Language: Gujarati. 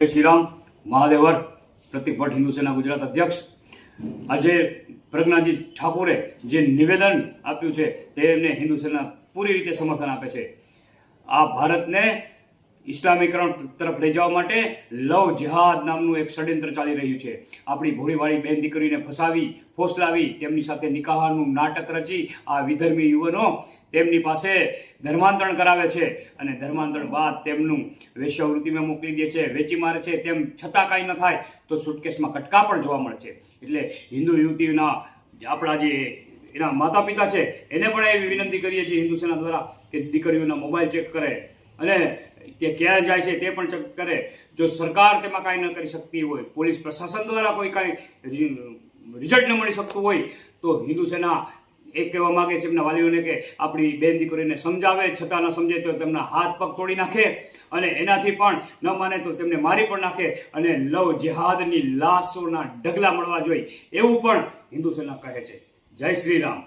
જય શ્રીરામ મહાદેવર પ્રતિક ભટ્ટ હિન્દુ સેના ગુજરાત અધ્યક્ષ. આજે પ્રજ્ઞાજી ઠાકોરે જે નિવેદન આપ્યું છે તેમને હિન્દુ સેના પૂરી રીતે સમર્થન આપે છે. આ ભારતને ઇસ્લામીકરણ તરફ લઈ જવા માટે લવ જહાદ નામનું એક ષડયંત્ર ચાલી રહ્યું છે. આપણી ભોળીવાળી બેન દીકરીને ફસાવી, ફોસલાવી, તેમની સાથે નિકાહનું નાટક રચી આ વિધર્મી યુવાનો તેમની પાસે ધર્માંતરણ કરાવે છે અને ધર્માંતરણ બાદ તેમનું વેશ્યાવૃત્તિમાં મોકલી દે છે, વેચી મારે છે, તેમ છતાં કાંઈ ન થાય તો સુટકેસમાં કટકા પણ જોવા મળે છે. એટલે હિન્દુ યુવતીના આપણા જે એના માતા પિતા છે, એને પણ એવી વિનંતી કરીએ છીએ હિન્દુ સેના દ્વારા કે દીકરીઓના મોબાઈલ ચેક કરે અને તે ક્યાં જાય છે તે પણ ચેક કરે. જો સરકાર તેમાં કાંઈ ન કરી શકતી હોય, પોલીસ પ્રશાસન દ્વારા કોઈ કાંઈ રિઝલ્ટ ન મળી શકતું હોય, તો હિન્દુ સેના એક કહેવા માંગે છે એમના વાલીઓને કે આપણી બેન દીકરીને સમજાવે, છતાં ન સમજે તો તેમના હાથ પગ તોડી નાખે અને એનાથી પણ ન માને તો તેમને મારી પણ નાખે અને લવ જેહાદની લાશોના ઢગલા મળવા જોઈએ. એવું પણ હિન્દુ સેના કહે છે. જય શ્રી રામ.